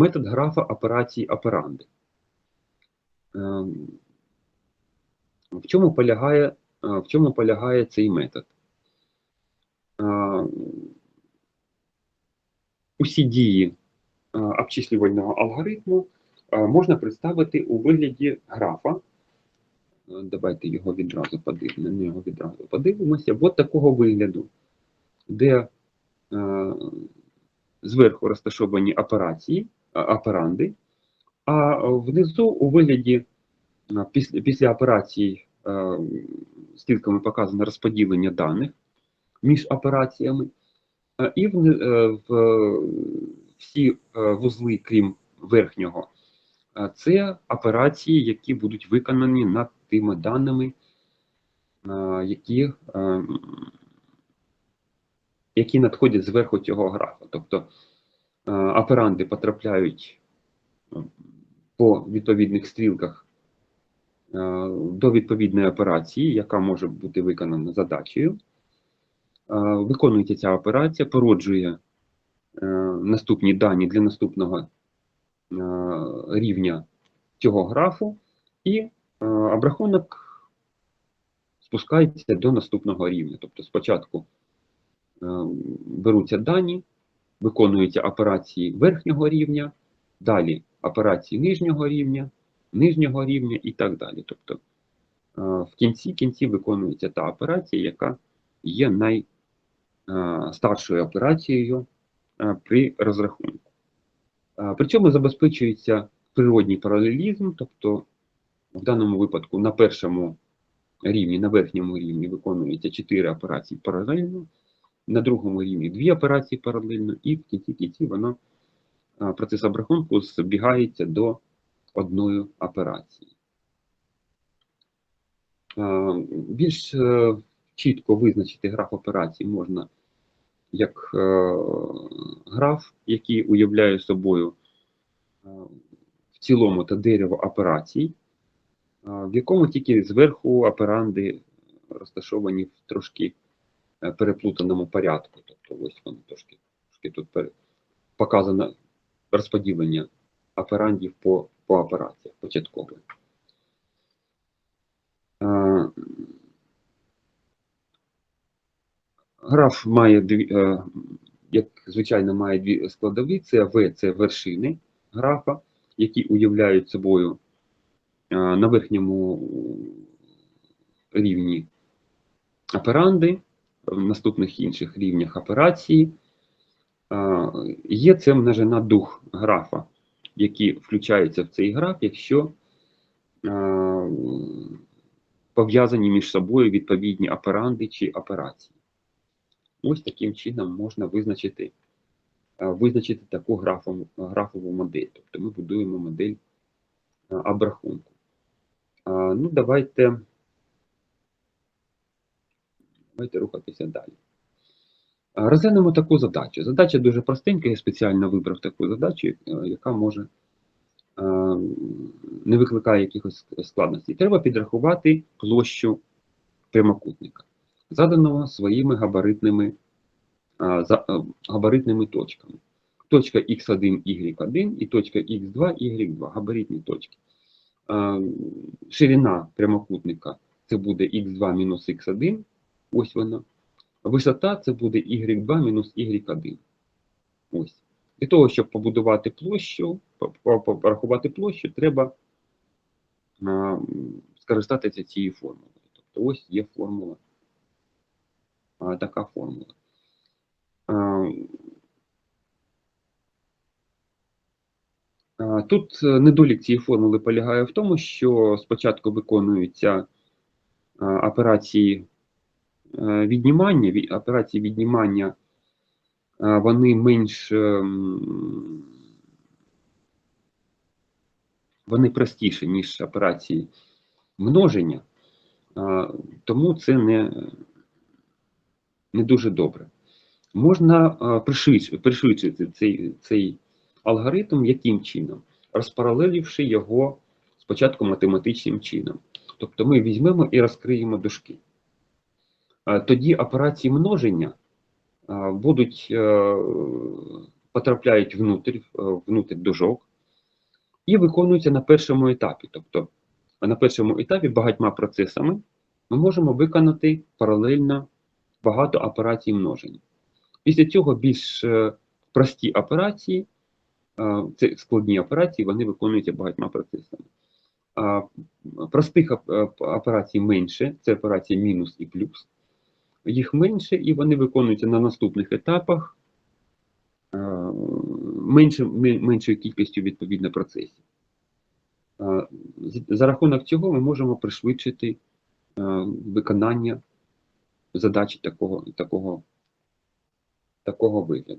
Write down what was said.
Метод графа операції операнди. Ем, В чому полягає, е, в чому полягає цей метод? Е, Усі дії е, обчислювального алгоритму можна представити у вигляді графа. Давайте його відразу подивимося. Відразу подивимося. От такого вигляду, де зверху розташовані операції, операнди, а внизу у вигляді після, після операцій е, стрілками показано розподілення даних між операціями, Е, і в, е, в, е, всі е, вузли, крім верхнього, е, це операції, які будуть виконані над тими даними, е, які, е, які надходять зверху цього графа. Тобто е, операнди потрапляють е, по відповідних стрілках е, до відповідної операції, яка може бути виконана задачею. Е, Виконується ця операція, породжує е, наступні дані для наступного е, рівня цього графу, і е, обрахунок спускається до наступного рівня. Тобто спочатку е, беруться дані, виконуються операції верхнього рівня, далі операції нижнього рівня, нижнього рівня і так далі. Тобто е, в кінці кінці виконується та операція, яка є найстаршою операцією е, при розрахунку. Е, При цьому забезпечується природній паралелізм, тобто в даному випадку на першому рівні, на верхньому рівні виконується 4 операції паралельно, на другому рівні 2 операції паралельно, і в кінці кінці воно е, процес обрахунку збігається до одної операції. Більш е, чітко визначити граф операцій можна як е, граф, який уявляє собою е, в цілому та дерево операцій, в якому тільки зверху операнди розташовані в трошки переплутаному порядку. Тобто ось воно трошки, трошки тут показано розподілення операндів по, по операціях початкових. Е, Граф має дві, е, як звичайно, має дві складові. Це В це вершини графа, які уявляють собою е, на верхньому рівні операнди, в наступних інших рівнях операції. Є це множина дух графа, які включаються в цей граф, якщо пов'язані між собою відповідні операнди чи операції. Ось таким чином можна визначити, визначити таку графову, графову модель. Тобто ми будуємо модель обрахунку. Ну, давайте, давайте рухатися далі. Розглянемо таку задачу. Задача дуже простенька, я спеціально вибрав таку задачу, е, яка може е, не викликає якихось складностей. Треба підрахувати площу прямокутника заданого своїми габаритними, габаритними точками. Точка x1, y1 і точка x2, y2, габаритні точки. Ширина прямокутника це буде x2 мінус x1, ось вона. Висота це буде y2 мінус y1. Ось. Для того, щоб побудувати площу, по- по- по- порахувати площу, треба скористатися цією формулою. Тобто ось є формула така формула. Тут е, недолік цієї формули полягає в тому, що спочатку виконуються операції віднімання, операції віднімання вони менш ем, вони простіші, ніж операції множення, тому це не, не дуже добре. Можна пришвидшити цей, цей алгоритм яким чином? Розпаралеливши його спочатку математичним чином. Тобто ми візьмемо і розкриємо дужки. А, Тоді операції множення будуть е, потрапляють внутрь, е, внутрь дужок і виконуються на першому етапі. Тобто на першому етапі багатьма процесами ми можемо виконати паралельно багато операцій множення. Після цього більш е, прості операції, е, це складні операції, вони виконуються багатьма процесами. Простих оп- оп- операцій менше, це операції мінус і плюс. Їх менше, і вони виконуються на наступних етапах е, менше, меншою кількістю відповідно процесів. Е, За рахунок цього ми можемо пришвидшити е, виконання задачі такого, такого, такого вигляду.